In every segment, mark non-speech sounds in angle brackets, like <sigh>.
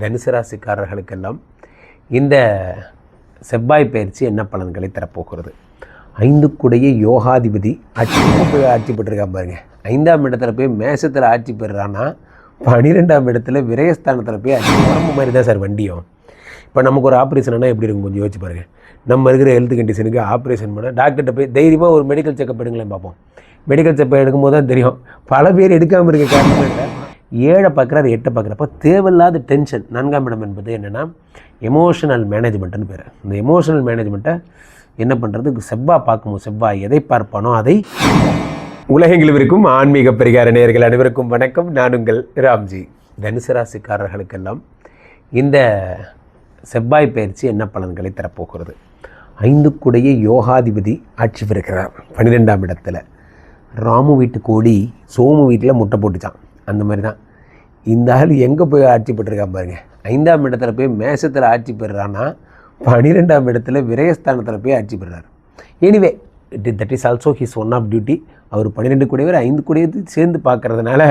தனுசு ராசிக்காரர்களுக்கெல்லாம் இந்த செவ்வாய் பயிற்சி என்ன பலன்களை தரப்போகிறது? ஐந்துக்குடைய யோகாதிபதி ஆட்சி போய் ஆட்சி பெற்றிருக்கா பாருங்க. ஐந்தாம் இடத்துல போய் மேசத்தில் ஆட்சி பெறுறான்னா பன்னிரெண்டாம் இடத்துல விரயஸ்தானத்தில் போய் ஆட்சி உடம்பு மாதிரி தான் சார் வண்டியும். இப்போ நமக்கு ஒரு ஆப்ரேஷன்னா எப்படி இருக்கும் கொஞ்சம் யோசிச்சு பாருங்க. நம்ம இருக்கிற ஹெல்த் கண்டிஷனுக்கு ஆப்ரேஷன் பண்ண டாக்டர்கிட்ட போய் தைரியமாக ஒரு மெடிக்கல் செக்கப் எடுங்களேன் பார்ப்போம் மெடிக்கல் செக்கப் எடுக்கும்போது தான் தெரியும். பல பேர் எடுக்காமல் இருக்க காரணம் இல்லை. ஏழை பார்க்குறாரு எட்டை பார்க்குறப்போ தேவையில்லாத டென்ஷன் நான்காம் இடம் என்பது என்னென்னா எமோஷனல் மேனேஜ்மெண்ட்னு பேர். இந்த எமோஷனல் மேனேஜ்மெண்ட்டை என்ன பண்ணுறது செவ்வாய் பார்க்கும்போது செவ்வாய் எதை பார்ப்பானோ அதை உலகெங்கிலும் இருக்கும் ஆன்மீக பரிகார நேயர்கள் அனைவருக்கும் வணக்கம். நான் உங்கள் ராம்ஜி. தனுசு ராசிக்காரர்களுக்கெல்லாம் இந்த செவ்வாய் பயிற்சி என்ன பலன்களை தரப்போகிறது? ஐந்துக்குடைய யோகாதிபதி ஆட்சி பெறுகிறார். பன்னிரெண்டாம் இடத்துல. ராமு வீட்டு கோழி சோமு வீட்டில் முட்டை போட்டுச்சான் அந்த மாதிரி தான். இந்த ஆள் எங்கே போய் ஆட்சி பெற்றிருக்கா பாருங்க. ஐந்தாம் இடத்துல போய் மேசத்தில் ஆட்சி பெறுறான்னா பன்னிரெண்டாம் இடத்துல விரயஸ்தானத்தில் போய் ஆட்சி பெறுறார். Anyway it that is also his one of duty அவர் பன்னிரெண்டு கூடியவர் ஐந்து கூடியது சேர்ந்து பார்க்கறதுனால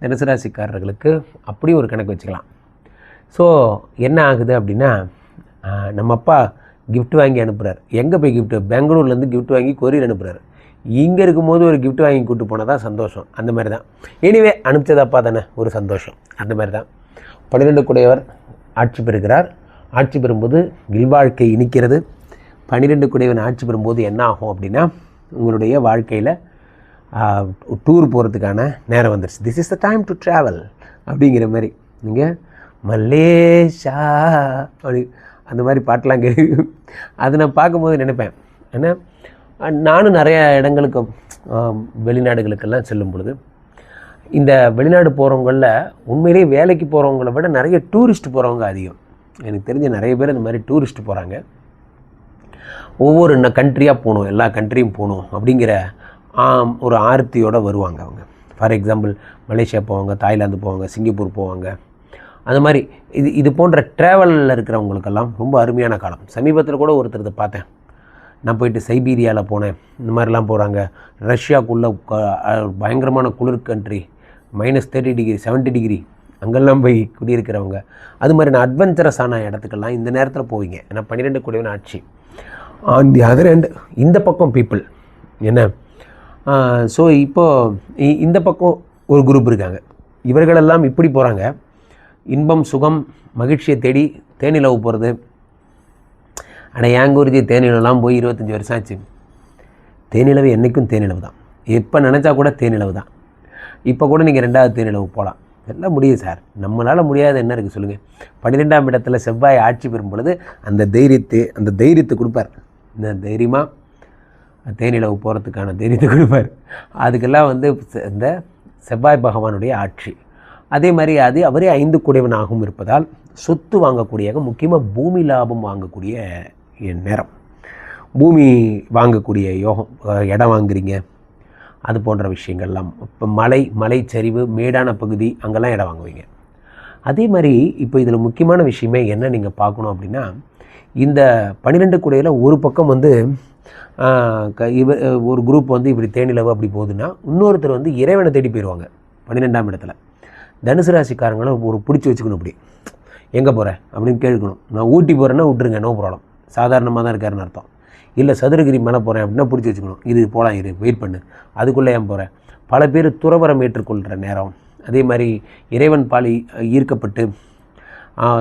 தனுசு ராசிக்காரர்களுக்கு அப்படி ஒரு கணக்கு வச்சுக்கலாம். ஸோ என்ன ஆகுது அப்படின்னா நம்ம அப்பா கிஃப்ட் வாங்கி அனுப்புகிறார் எங்கே போய் கிஃப்ட்டு பெங்களூர்லேருந்து கிஃப்ட் வாங்கி கொரியர் அனுப்புகிறார் இங்கே இருக்கும்போது ஒரு கிஃப்ட் வாங்கி கூட்டு போனால் தான் சந்தோஷம். அந்த மாதிரி தான் எனிவே அனுப்பிச்சது அப்பா தானே. ஒரு சந்தோஷம். அந்த மாதிரி தான் பன்னிரெண்டு குடையவர் ஆட்சி பெறுகிறார். ஆட்சி பெறும்போது இல்வாழ்க்கை இனிக்கிறது. பன்னிரெண்டு கூடையவன் ஆட்சி பெறும்போது என்ன ஆகும் அப்படின்னா உங்களுடைய வாழ்க்கையில் டூர் போகிறதுக்கான நேரம் வந்துருச்சு. This is the time to travel அப்படிங்கிற மாதிரி. நீங்கள் மல்லேஷா அப்படி அந்த மாதிரி பாட்டெலாம் கேள்வி அதை நான் பார்க்கும்போது நினைப்பேன். ஏன்னா நானும் நிறைய இடங்களுக்கு வெளிநாடுகளுக்கெல்லாம் செல்லும் பொழுது இந்த வெளிநாடு போகிறவங்களில் உண்மையிலேயே வேலைக்கு போகிறவங்கள விட நிறைய டூரிஸ்ட் போகிறவங்க அதிகம். எனக்கு தெரிஞ்ச நிறைய பேர் இந்த மாதிரி டூரிஸ்ட் போகிறாங்க ஒவ்வொரு கண்ட்ரியாக போகணும் எல்லா கண்ட்ரியும் போகணும் அப்படிங்கிற ஒரு ஆர்த்தியோடு வருவாங்க அவங்க. ஃபார் எக்ஸாம்பிள் மலேசியா போவாங்க தாய்லாந்து போவாங்க சிங்கப்பூர் போவாங்க. அந்த மாதிரி இது இது போன்ற ட்ராவலில் இருக்கிறவங்களுக்கெல்லாம் ரொம்ப அருமையான காலம். சமீபத்தில் கூட ஒருத்தர் இதை பார்த்தேன். நான் போயிட்டு சைபீரியாவில் போனேன். இந்த மாதிரிலாம் போகிறாங்க ரஷ்யாவுக்குள்ளே பயங்கரமான குளிர் country minus thirty degree 70 degree அங்கெல்லாம் போய் குடியிருக்கிறவங்க. அது மாதிரி நான் அட்வென்ச்சரஸான இடத்துக்கெல்லாம் இந்த நேரத்தில் போவீங்க. ஏன்னா பன்னிரெண்டு குடிவன் ஆட்சி. ஆன் தி அதர் end இந்த பக்கம் பீப்புள் என்ன? ஸோ இப்போது இந்த பக்கம் ஒரு குரூப் இருக்காங்க. இவர்களெல்லாம் இப்படி போகிறாங்க இன்பம் சுகம் மகிழ்ச்சியை தேடி தேனிலவு போகிறது ஆனால் ஏன் குருஜி தேனிலவெலாம் போய் இருபத்தஞ்சி வருஷம் ஆச்சு தேனிலவு என்றைக்கும் தேனிலவு தான் எப்போ நினச்சா கூட தேனிலவு தான் இப்போ கூட நீங்கள் ரெண்டாவது தேனிலவு போகலாம் எல்லாம் முடியும் சார். நம்மளால் முடியாத என்ன இருக்குது சொல்லுங்கள் பன்னிரெண்டாம் இடத்துல செவ்வாய் ஆட்சி பெறும் பொழுது அந்த தைரியத்தை அந்த தைரியத்தை கொடுப்பார். இந்த தைரியமாக தேனிலவு போகிறதுக்கான தைரியத்தை கொடுப்பார். அதுக்கெல்லாம் வந்து செ- இந்த செவ்வாய் பகவானுடைய ஆட்சி. அதே மாதிரி அது அவரே ஐந்து குடைவனாகவும் இருப்பதால் சொத்து வாங்கக்கூடிய முக்கியமாக பூமி லாபம் வாங்கக்கூடிய நேரம். பூமி வாங்கக்கூடிய யோகம் இடம் வாங்குறீங்க. அது போன்ற விஷயங்கள்லாம். இப்போ மலை மலைச்சரிவு மேடான பகுதி அங்கெல்லாம் இடம் வாங்குவீங்க. அதே மாதிரி இப்போ இதில் முக்கியமான விஷயமே என்ன நீங்கள் பார்க்கணும் அப்படின்னா இந்த பன்னிரெண்டு குடையில் ஒரு பக்கம் வந்து க- இவ ஒரு குரூப் வந்து இப்படி தேனிலவு அப்படி போகுதுன்னா இன்னொருத்தர் வந்து இறைவனை தேடி போயிடுவாங்க பன்னிரெண்டாம் இடத்துல. தனுசு ராசிக்காரங்களும் ஒரு பிடிச்சி வச்சுக்கணும் இப்படி. எங்கே போகிறேன் அப்படின்னு கேட்கணும் நான் ஊட்டி போகிறேன்னா விட்டுருங்க நோ ப்ராப்ளம் சாதாரணமாக தான் இருக்காருன்னு அர்த்தம். இல்லை சதுரகிரி மேலே போகிறேன் அப்படின்னா பிடிச்சி வச்சுக்கணும். இது போகலாம் இரு வெயிட் பண்ணு. அதுக்குள்ளே ஏன் போகிறேன் பல பேர் துறவரம் ஏற்றுக்கொள்கிற நேரம். அதே மாதிரி இறைவன் பாலி ஈர்க்கப்பட்டு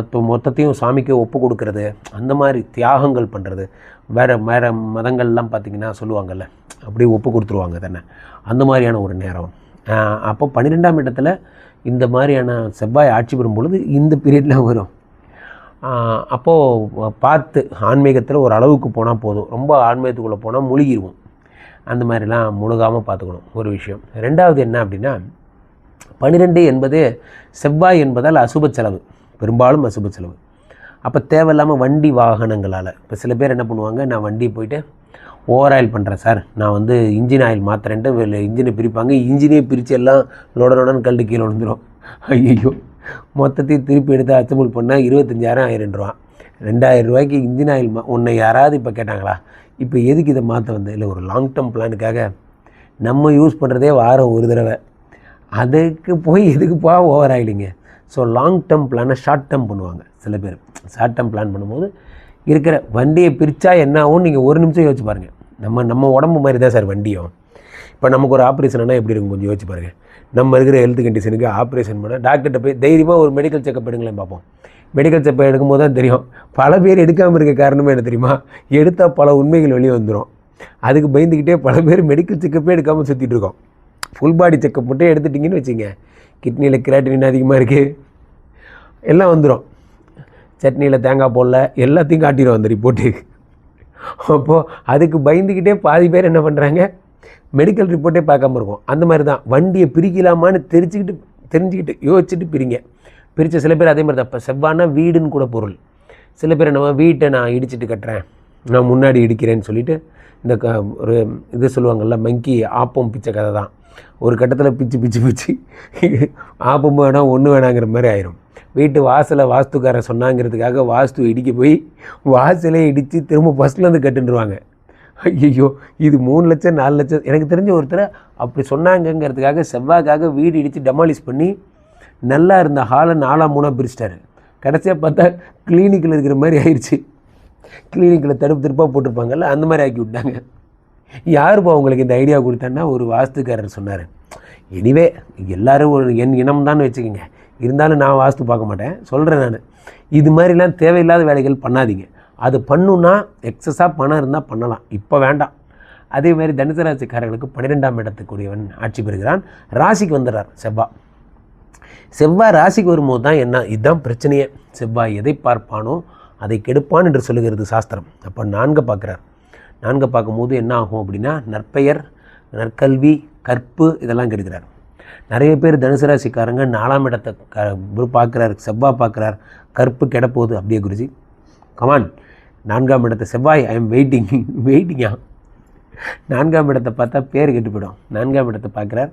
இப்போ மொத்தத்தையும் சாமிக்கு ஒப்பு கொடுக்கறது அந்த மாதிரி தியாகங்கள் பண்ணுறது வேறு வேறு மதங்கள்லாம் பார்த்திங்கன்னா சொல்லுவாங்கல்ல அப்படியே ஒப்பு கொடுத்துருவாங்க தானே அந்த மாதிரியான ஒரு நேரம். அப்போ பன்னிரெண்டாம் இடத்துல இந்த மாதிரியான செவ்வாய் ஆட்சி பெறும் பொழுது இந்த பீரியட்லாம் வரும். அப்போது பார்த்து ஆன்மீகத்தில் ஒரு அளவுக்கு போனால் போதும். ரொம்ப ஆன்மீகத்துக்குள்ளே போனால் முழுகிடுவோம் அந்த மாதிரிலாம் முழுகாமல் பார்த்துக்கணும் ஒரு விஷயம். ரெண்டாவது என்ன அப்படின்னா பன்னிரெண்டு என்பது செவ்வாய் என்பதால் அசுப செலவு. பெரும்பாலும் அசுப செலவு. அப்போ தேவையில்லாமல் வண்டி வாகனங்களால். இப்போ சில பேர் என்ன பண்ணுவாங்க நான் வண்டி போயிட்டு ஓவர் ஆயில் பண்ணுறேன் சார். நான் வந்து இன்ஜின் ஆயில் மாத்திரன்ட்டு இன்ஜினை பிரிப்பாங்க. இன்ஜினே பிரித்து எல்லாம் லோட லோடன்னு கல்டு கீழே விழுந்துடும் ஐயோ மொத்தத்தையும் திருப்பி எடுத்து அச்சமுல் பண்ணால் இருபத்தஞ்சாயிரம் ஆயிரம் ரூபா. ரெண்டாயிரம் ரூபாய்க்கு இன்ஜின் ஆயில் மா உன்னை யாராவது இப்போ கேட்டாங்களா? இப்போ எதுக்கு இதை மாற்ற வந்து? இல்லை ஒரு லாங் டேர்ம் பிளானுக்காக நம்ம யூஸ் பண்ணுறதே வாரம் ஒரு தடவை. அதுக்கு போய் எதுக்குப்பா ஓவர் ஆகிடுங்க ஸோ லாங் டேர்ம் பிளானை ஷார்ட் டேர்ம் பண்ணுவாங்க சில பேர். ஷார்ட் டேர்ம் பிளான் பண்ணும்போது இருக்கிற வண்டியை பிரித்தா என்ன ஆகும் நீங்கள் ஒரு நிமிஷம் யோசிச்சு பாருங்கள் நம்ம நம்ம உடம்பு மாதிரி தான் சார் வண்டியும். இப்போ நமக்கு ஒரு ஆப்ரேஷன்னா எப்படி இருக்கும்? கொஞ்சம் யோசிச்சு பாருங்கள் நம்ம இருக்கிற ஹெல்த் கண்டிஷனுக்கு ஆப்ரேஷன் பண்ண டாக்டர்கிட்ட போய் தைரியமாக ஒரு மெடிக்கல் செக்கப் எடுங்களேன் பார்ப்போம். மெடிக்கல் செக்கப் எடுக்கும்போது தான் தெரியும். பல பேர் எடுக்காமல் இருக்க காரணமே என்ன தெரியுமா? எடுத்தால் பல உண்மைகள் வெளியே வந்துடும் அதுக்கு பயந்துக்கிட்டே பல பேர் மெடிக்கல் செக்கப்பே எடுக்காமல் சுற்றிட்டு இருக்கோம். ஃபுல் பாடி செக்கப் மட்டும் எடுத்துட்டிங்கன்னு வச்சுங்க. கிட்னியில் கிராட்டின் அதிகமாக இருக்குது எல்லாம் வந்துடும் சட்னியில் தேங்காய் போடல. எல்லாத்தையும் காட்டிடும் அந்த ரிப்போர்ட்டு அப்போது அதுக்கு பயந்துக்கிட்டே பாதி பேர் என்ன பண்ணுறாங்க மெடிக்கல் ரிப்போர்ட்டே பார்க்காம இருக்கும். அந்த மாதிரி தான் வண்டியை பிரிக்கலாமான்னு தெரிஞ்சுக்கிட்டு தெரிஞ்சுக்கிட்டு யோசிச்சுட்டு பிரிங்க. பிரித்த சில பேர் அதே மாதிரி தான் இப்போ செவ்வானா வீடுன்னு கூட பொருள். சில பேர் நம்ம வீட்டை நான் இடிச்சிட்டு கட்டுறேன். நான் முன்னாடி இடிக்கிறேன்னு சொல்லிட்டு இந்த க ஒரு இது சொல்லுவாங்கள்ல மங்கி ஆப்பம் பிச்சை கதை தான். ஒரு கட்டத்தில் பிச்சு பிச்சு பிச்சு. ஆப்பம் வேணாம் ஒன்று வேணாங்கிற மாதிரி ஆயிரும். வீட்டு வாசலை வாஸ்துக்காரன் சொன்னாங்கிறதுக்காக வாஸ்து இடிக்க போய் வாசலே இடித்து திரும்ப ஃபஸ்ட்லேருந்து கட்டுருவாங்க ஐயோ இது மூணு லட்சம் நாலு லட்சம் எனக்கு தெரிஞ்ச ஒருத்தர் அப்படி சொன்னாங்கங்கிறதுக்காக செவ்வாய்க்காக வீடு இடித்து டெமாலிஷ் பண்ணி நல்லா இருந்த ஹாலை நாலாம் மூணாக பிரிச்சிட்டாரு. கடைசியாக பார்த்தா கிளினிக்கில் இருக்கிற மாதிரி ஆயிடுச்சு கிளினிக்கில் தடுப்பு திருப்பாக போட்டிருப்பாங்கல்ல அந்த மாதிரி ஆக்கி விட்டாங்க. யாருப்பா உங்களுக்கு இந்த ஐடியா கொடுத்தான்னா ஒரு வாஸ்துக்காரர் சொன்னார். எனிவே எல்லோரும் ஒரு என் இனம் தான் வச்சுக்கோங்க. இருந்தாலும் நான் வாஸ்து பார்க்க மாட்டேன். சொல்கிறேன் நான். இது மாதிரிலாம் தேவையில்லாத வேலைகள் பண்ணாதீங்க. அது பண்ணுன்னா எக்ஸஸாக பணம் இருந்தால் பண்ணலாம். இப்போ வேண்டாம். அதே மாதிரி தனுசு ராசிக்காரர்களுக்கு பன்னிரெண்டாம் இடத்துக்குரியவன் ஆட்சி பெறுகிறான். ராசிக்கு வந்துடுறார் செவ்வாய் செவ்வாய் ராசிக்கு வரும்போது தான் என்ன? இதுதான் பிரச்சனையே. செவ்வாய் எதை பார்ப்பானோ அதை கெடுப்பான் என்று சொல்லுகிறது சாஸ்திரம். அப்போ நான்கு பார்க்குறார். நான்கு பார்க்கும்போது என்ன ஆகும் அப்படின்னா நற்பெயர் நற்கல்வி கற்பு இதெல்லாம் கெடுக்கிறார். நிறைய பேர் தனுசு ராசிக்காரங்க நாலாம் இடத்தை க குரு பார்க்குறார் செவ்வாய் பார்க்குறார். கற்பு கெடப்போகுது அப்படியே குருஜி. கமான் நான்காம் இடத்த செவ்வாய் ஐ எம் வெயிட்டிங் வெயிட்டிங்கா நான்காம் இடத்தை பார்த்தா பேர் கெட்டு போயிடும். நான்காம் இடத்தை பார்க்குறார்.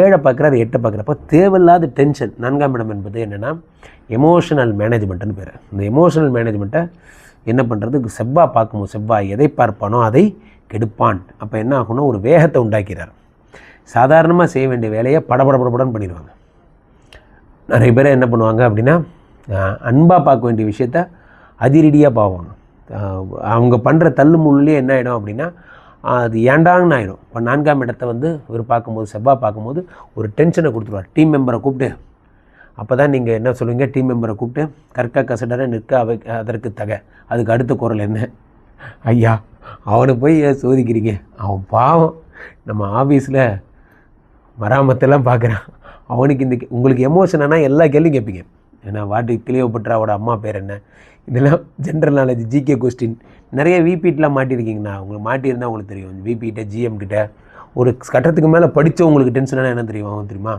ஏழை பார்க்குறார் எட்டை பார்க்குறப்ப தேவையில்லாத டென்ஷன் நான்காம் இடம் என்பது என்னென்னா எமோஷனல் மேனேஜ்மெண்ட்டுன்னு பேர். இந்த எமோஷனல் மேனேஜ்மெண்ட்டை என்ன பண்ணுறது செவ்வாய் பார்க்கும்போது செவ்வாய் எதை பார்ப்பானோ அதை கெடுப்பான். அப்போ என்ன ஆகும்னா ஒரு வேகத்தை உண்டாக்கிறார். சாதாரணமாக செய்ய வேண்டிய வேலையை படபடபடபடன்னு பண்ணிடுவாங்க. நிறைய பேர் என்ன பண்ணுவாங்க அப்படின்னா அன்பாக பார்க்க வேண்டிய விஷயத்த அதிரடியாக பார்ப்பாங்க அவங்க பண்ணுற தள்ளு முள்ளுலேயே என்ன ஆகிடும் அப்படின்னா அது ஏண்டாங்கன்னு ஆகிடும் இப்போ நான்காம் இடத்த வந்து இவர் பார்க்கும்போது செவ்வாய் பார்க்கும்போது ஒரு டென்ஷனை கொடுத்துருவார். டீம் மெம்பரை கூப்பிட்டு. அப்போ தான் நீங்கள் என்ன சொல்லுவீங்க? டீம் மெம்பரை கூப்பிட்டு கற்க கசடரை நிற்க அவை அதற்கு தகை. அதுக்கு அடுத்த குரல் என்ன? ஐயா அவனை போய் சோதிக்கிறீங்க? அவன் பாவம். நம்ம ஆஃபீஸில் மராமத்தெல்லாம் பார்க்குறான். அவனுக்கு இந்த உங்களுக்கு எமோஷனானா எல்லா கேள்வியும் கேட்பீங்க. ஏன்னா வாட்டி கிளியோபட்ராவோட அம்மா பேர் என்ன? இதெல்லாம் ஜென்ரல் நாலேஜ் ஜிகே கொஸ்டின் நிறைய விபிட்டெலாம் மாட்டியிருக்கீங்கண்ணா உங்களுக்கு மாட்டியிருந்தால் உங்களுக்கு தெரியும். விபிகிட்ட ஜிஎம் கிட்ட. ஒரு கட்டத்துக்கு மேலே படித்தவங்களுக்கு டென்ஷனாக என்ன தெரியும்? அவங்க தெரியுமா?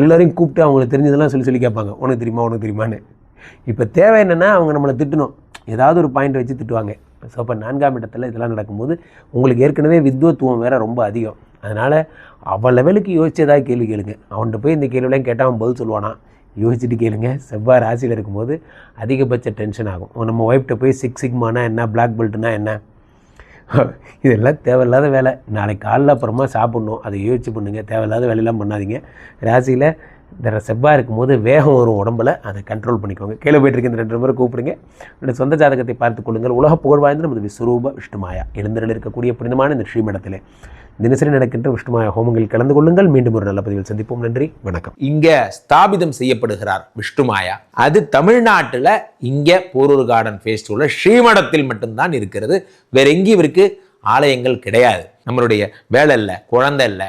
எல்லோரையும் கூப்பிட்டு அவங்களுக்கு தெரிஞ்சதெல்லாம் சொல்லி சொல்லி கேட்பாங்க. உனக்கு தெரியுமா? உனக்கு தெரியுமான்னு. இப்போ தேவை என்னென்னா அவங்க நம்மளை திட்டணும். ஏதாவது ஒரு பாயிண்ட் வச்சு திட்டுவாங்க. ஸோ அப்போ நான்காம் இடத்துல இதெல்லாம் நடக்கும்போது உங்களுக்கு ஏற்கனவே வித்வத்துவம் வேறு ரொம்ப அதிகம். அதனால் அவன் லெவலுக்கு யோசிச்சதாக கேள்வி கேளுங்க. அவன்கிட்ட போய் இந்த கேள்விலாம் கேட்டால் அவன் பதில் சொல்லுவானா? யோசிச்சுட்டு கேளுங்க. செவ்வாய் ராசியில் இருக்கும்போது அதிகபட்ச டென்ஷன் ஆகும். நம்ம ஒய்ஃப்ட்ட போய் சிக்ஸ் சிக்மானா என்ன பிளாக் பெல்ட்னா என்ன? <laughs> இதெல்லாம் தேவையில்லாத வேலை. நாளைக்கு காலைல அப்புறமா சாப்பிட்ணும். அதை யோசிச்சு பண்ணுங்கள் தேவையில்லாத வேலையெல்லாம் பண்ணாதீங்க. ராசியில் இந்த செவ்வாய் இருக்கும்போது வேகம் வரும் உடம்புல அதை கண்ட்ரோல் பண்ணிக்கோங்க. கீழே போயிட்டு இந்த ரெண்டு முறை கூப்பிடுங்க. என்னுடைய சொந்த ஜாதகத்தை பார்த்துக் கொள்ளுங்கள். உலக புகழ் வாய்ந்த நமது விஸ்வரூப விஷ்ணுமாயா. எழுந்தரில் இருக்கக்கூடிய புனிதமான இந்த ஸ்ரீமடத்திலே. தினசரி நடக்கின்ற விஷ்ணுமாயா ஹோமங்களில் கலந்து கொள்ளுங்கள். மீண்டும் ஒரு நல்ல பதிவில் சந்திப்போம். நன்றி வணக்கம். இங்கே ஸ்தாபிதம் செய்யப்படுகிறார் விஷ்ணுமாயா. அது தமிழ்நாட்டில் இங்கே போரூர் கார்டன் ஃபேஸ்டிவலில் ஸ்ரீமடத்தில் மட்டும்தான் இருக்கிறது. வேற எங்கேயும் இவருக்கு ஆலயங்கள் கிடையாது. நம்மளுடைய வேலை இல்லை குழந்தை இல்லை